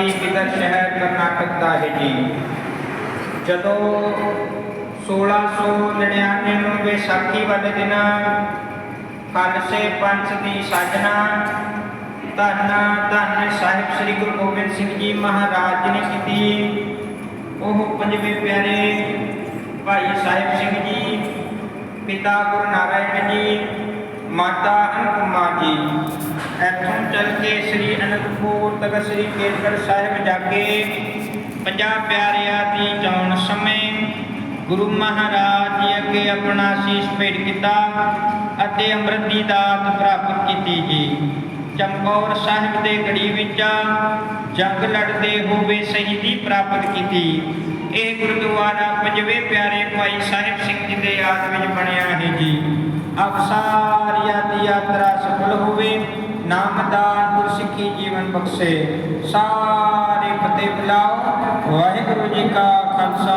ਤਖਤੀ ਬਿਦਰ ਸ਼ਹਿਰ ਕਰਨਾਟਕ ਦਾ ਹੈ ਜੀ। ਜਦੋਂ 1699 ਨੂੰ ਵਿਸਾਖੀ ਵਾਲੇ ਦਿਨ ਖਾਲਸੇ ਪੰਥ ਦੀ ਸਾਜਨਾ ਧੰਨ ਧੰਨ ਸਾਹਿਬ ਸ੍ਰੀ ਗੁਰੂ ਗੋਬਿੰਦ ਸਿੰਘ ਜੀ ਮਹਾਰਾਜ ਨੇ ਕੀਤੀ। ਉਹ ਪੰਜਵੇਂ ਪਿਆਰੇ ਭਾਈ ਸਾਹਿਬ ਸਿੰਘ ਜੀ, ਪਿਤਾ ਗੁਰੂ ਨਾਰਾਇਣ ਜੀ, ਮਾਤਾ ਅਨੁਪਮਾ ਜੀ। ਇੱਥੋਂ ਚੱਲ ਕੇ ਸ੍ਰੀ ਅਨੰਦਪੁਰ ਤੱਕ ਸ੍ਰੀ ਕੇਸਗੜ੍ਹ ਸਾਹਿਬ ਜਾ ਕੇ ਪੰਜਾਹ ਪਿਆਰਿਆਂ ਦੀ ਚੋਣ ਸਮੇਂ ਗੁਰੂ ਮਹਾਰਾਜ ਜੀ ਅੱਗੇ ਆਪਣਾ ਸੀਸ ਭੇਟ ਕੀਤਾ ਅਤੇ ਅੰਮ੍ਰਿਤ ਦੀ ਦਾਤ ਪ੍ਰਾਪਤ ਕੀਤੀ ਜੀ। ਚਮਕੌਰ ਸਾਹਿਬ ਦੇ ਗੜੀ ਵਿੱਚ ਜੰਗ ਲੜਦੇ ਹੋਵੇ ਸ਼ਹੀਦੀ ਪ੍ਰਾਪਤ ਕੀਤੀ। ਇਹ ਗੁਰਦੁਆਰਾ ਪੰਜਵੇਂ ਪਿਆਰੇ ਭਾਈ ਸਾਹਿਬ ਸਿੰਘ ਜੀ ਦੇ ਯਾਦ ਵਿੱਚ ਬਣਿਆ ਹੈ ਜੀ। ਆਪ ਸਾਰਿਆਂ ਦੀ ਯਾਤਰਾ ਨਾਮਦਾਨ ਗੁਰਸਿੱਖੀ ਜੀਵਨ ਬਖਸ਼ੇ। ਸਾਰੇ ਫਤਿਹ ਬੁਲਾਓ। ਵਾਹਿਗੁਰੂ ਜੀ ਕਾ ਖਾਲਸਾ।